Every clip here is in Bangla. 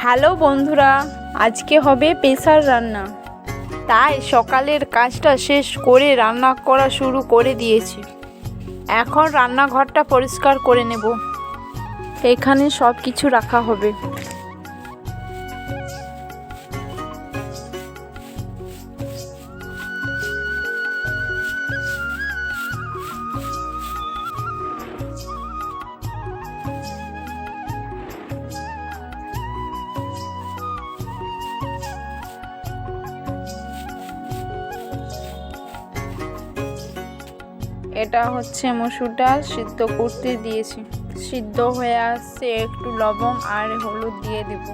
হ্যালো বন্ধুরা, আজকে হবে পেশার রান্না। তাই সকালের কাজটা শেষ করে রান্না করা শুরু করে দিয়েছি। এখন রান্নাঘরটা পরিষ্কার করে নেব। এখানে সব কিছু রাখা হবে। এটা হচ্ছে মসুর ডাল, সিদ্ধ করতে দিয়েছি। সিদ্ধ হয়ে আসছে, একটু লবণ আর হলুদ দিয়ে দেব।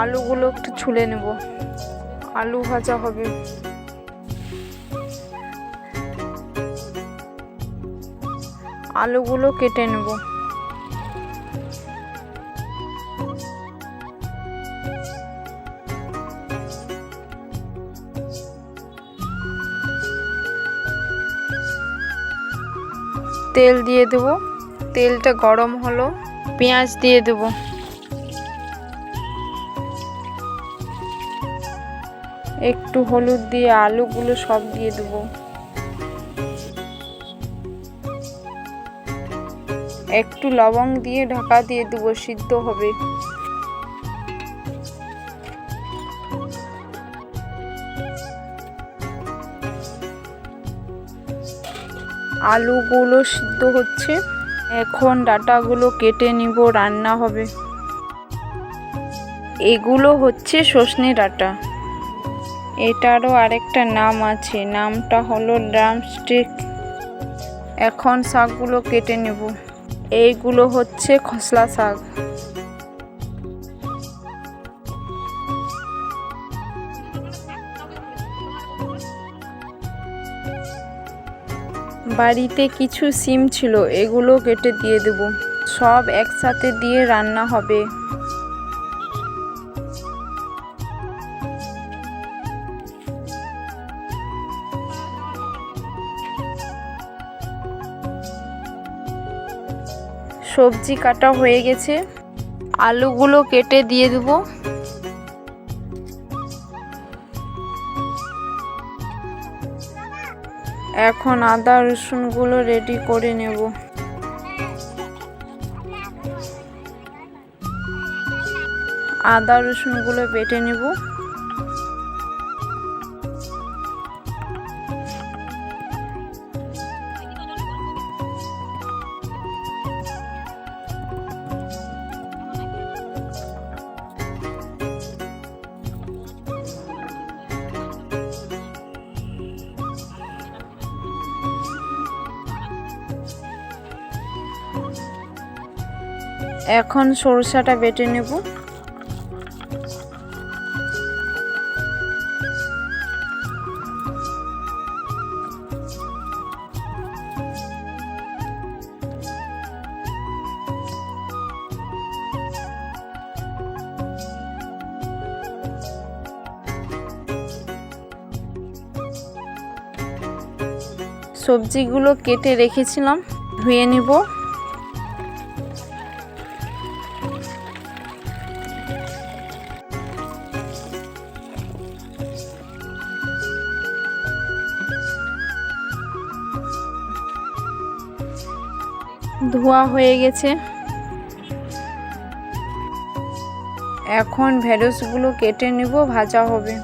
আলুগুলো একটু ছুলে নেব। আলু ভাজা হবে। আলুগুলো কেটে নেব। তেল দিয়ে দেব। তেলটা গরম হলো, পেঁয়াজ দিয়ে দেবো। একটু হলুদ দিয়ে আলুগুলো সব দিয়ে দেবো। একটু লবং দিয়ে ঢাকা দিয়ে দেবো, সিদ্ধ হবে। আলুগুলো সিদ্ধ হচ্ছে। এখন ডাটাগুলো কেটে নিব, রান্না হবে। এগুলো হচ্ছে সজনে ডাটা। এটারও আরেকটা নাম আছে। নামটা হলো ড্রামস্টিক। এখন শাকগুলো কেটে নেব। এইগুলো হচ্ছে খসলা শাক। বাড়িতে কিছু সিম ছিল, এগুলো কেটে দিয়ে দেব। সব একসাথে দিয়ে রান্না হবে। সবজি কাটা হয়ে গেছে। আলুগুলো কেটে দিয়ে দেবো। এখন আদা, রসুনগুলো রেডি করে নেব। আদা, রসুনগুলো বেটে নেব। এখন সরষাটা বেটে নেব। সবজিগুলো কেটে রেখেছিলাম ধুয়ে নেব। ধোয়া হয়ে গেছে। এখন ভেরসগুলো কেটে নেব, ভাজা হবে।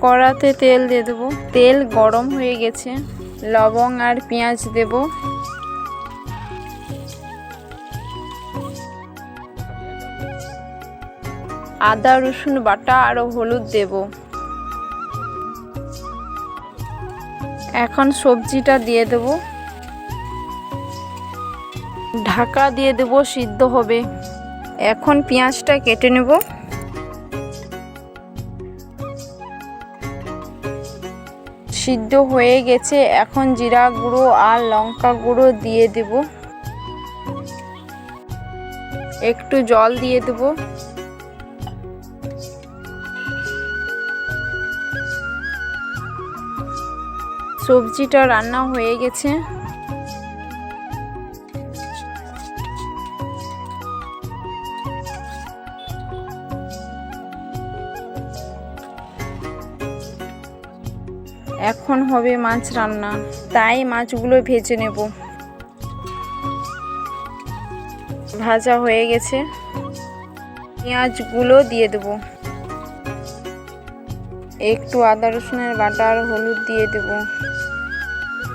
কড়াতে তেল দিয়ে দেবো। তেল গরম হয়ে গেছে। লবং আর পেঁয়াজ দেব। আদা, রসুন বাটা আর হলুদ দেবো। এখন সবজিটা দিয়ে দেব। ঢাকা দিয়ে দেব, সিদ্ধ হবে। এখন পেঁয়াজটা কেটে নেব। সিদ্ধ হয়ে গেছে। এখন জিরা গুঁড়ো আর লঙ্কা গুঁড়ো দিয়ে দেব। একটু জল দিয়ে দেব। সবজিটা রান্না হয়ে গেছে। এখন হবে মাছ রান্না। তাই মাছগুলো ভেজে নেব। ভাজা হয়ে গেছে। পেঁয়াজগুলো দিয়ে দেব। একটু আদা রসুনের বাটা আর হলুদ দিয়ে দেব।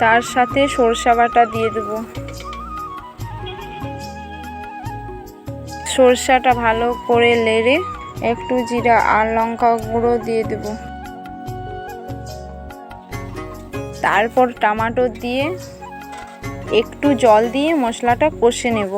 তার সাথে সরষা বাটা দিয়ে দেব। সরষাটা ভালো করে লেড়ে একটু জিরা আর লঙ্কা গুঁড়ো দিয়ে দেবো। তারপর টমাটো দিয়ে একটু জল দিয়ে মশলাটা কষে নেব।